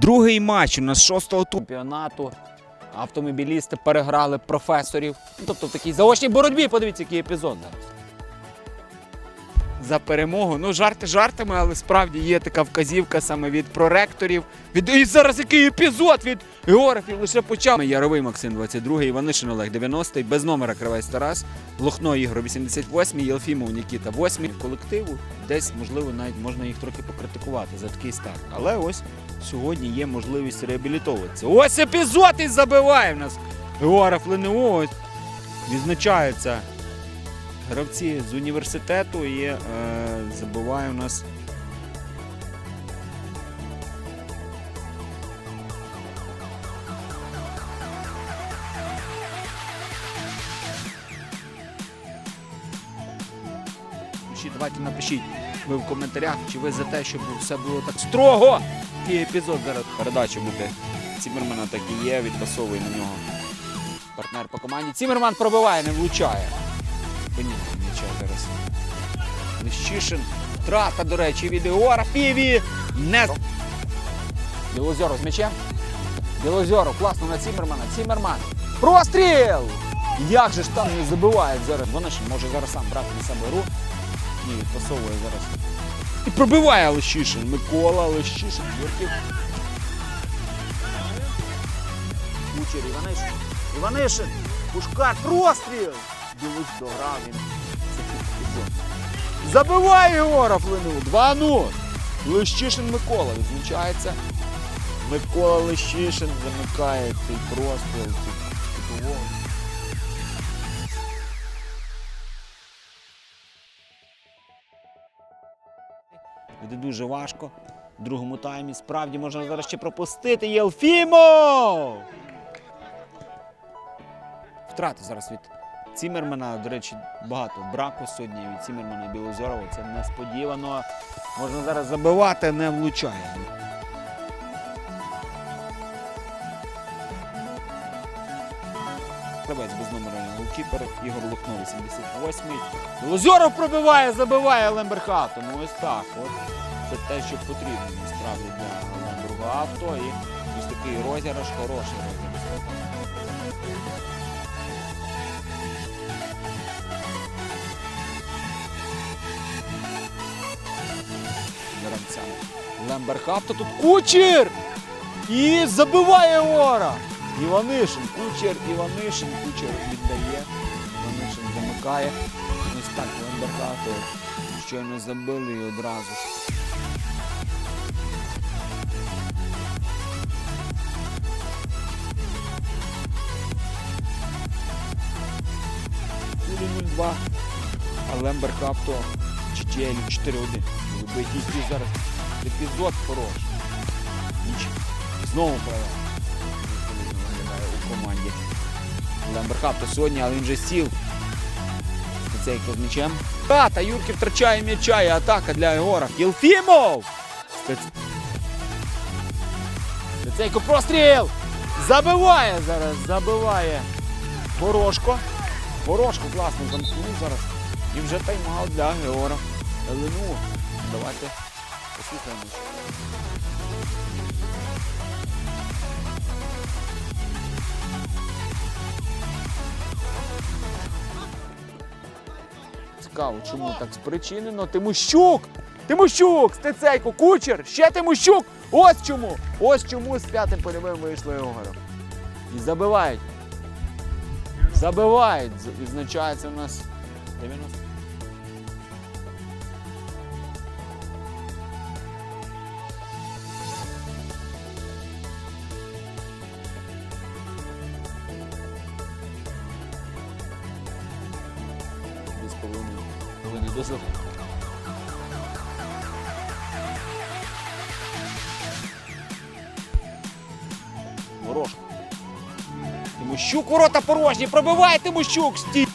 Другий матч у нас шостого туру. чемпіонату. Автомобілісти переграли професорів. Тобто в такій заочній боротьбі, подивіться, який епізод зараз. За перемогу. Ну, жарти жартами, але справді є така вказівка саме від проректорів. Від... І зараз який епізод від географів лише почав. Яровий Максим 22, Іванишин Олег 90, без номера Кривець Тарас, Лохно Ігор 88, Єлфімов Нікіта 8. Колективу десь, можливо, навіть можна їх трохи покритикувати за такий старт. Але ось сьогодні є можливість реабілітовуватися. Ось епізод і забиває в нас географ ЛНО. Відзначається гравці з університету і е, забуває у нас. Давайте напишіть ви в коментарях, чи ви за те, щоб все було так строго. Який епізод зараз передача буде. Цімермана так і є, відпасовує на нього партнер по команді. Цімерман пробиває, не влучає. Нічого зараз. Лещишин. Втрата, до речі, від Ігора. Піві. Не. Білозоров з м'ячем. Білозоров, класно на Цімермана. Цімерман. Простріл! Як же ж там не забивають зараз. Вони ж може зараз сам брати на себе гру. Ні, відпасовує зараз. І пробиває Лещишин. Микола Лещишин. Юрків. Кучер, Іванишин. Іванишин. Пушкар, простріл! Білусь дограв він. Забиває Ігора Флину. 2-0. Лещишин Микола відзначається. Микола Лещишин замикає цей простріл. Буде дуже важко. В другому таймі справді можна зараз ще пропустити. Єлфімов! Втрати зараз від Цімермана. До речі, багато браку сьогодні від Цімермана Білозорова. Це несподівано. Можна зараз забивати, не влучає. Кравець без номера голкіпер Ігор Лукно 88-й. Білозоров пробиває, забиває Лемберха. Тому ось так. От це те, що потрібно насправді для Лемберга авто. І ось такий розіграш, хороший розіграш. Гравцями. Лемберхафта тут кучер! І забиває Ора! Іванишин, кучер, Іванишин, кучер віддає. Іванишин замикає. Ось так Лемберхафта щойно забили і одразу. ж. Кулі 0-2. А Чечелі 4-1. Любить і зараз епізод хороший. Ніч. Знову провел. У команді. Лемберхафто сьогодні, але він вже сів. Цей з м'ячем. Та, та Юрки втрачає м'яча і атака для Єгора. Єлфімов! Стецейко простріл! Забиває зараз, забиває. Порошко. Порошко класно замкнув зараз. І вже тайм-аут для Геора. Елену. Давайте послухаємо. Цікаво, чому так спричинено. Тимощук! Тимощук! Стецейко, кучер! Ще Тимощук! Ось чому! Ось чому з п'ятим польовим вийшли Ігорем. І забивають. Забивають. Відзначається у нас 90. Хвилини до зав- Ворожка. Тимощук, ворота порожні, пробиває Тимощук, стій!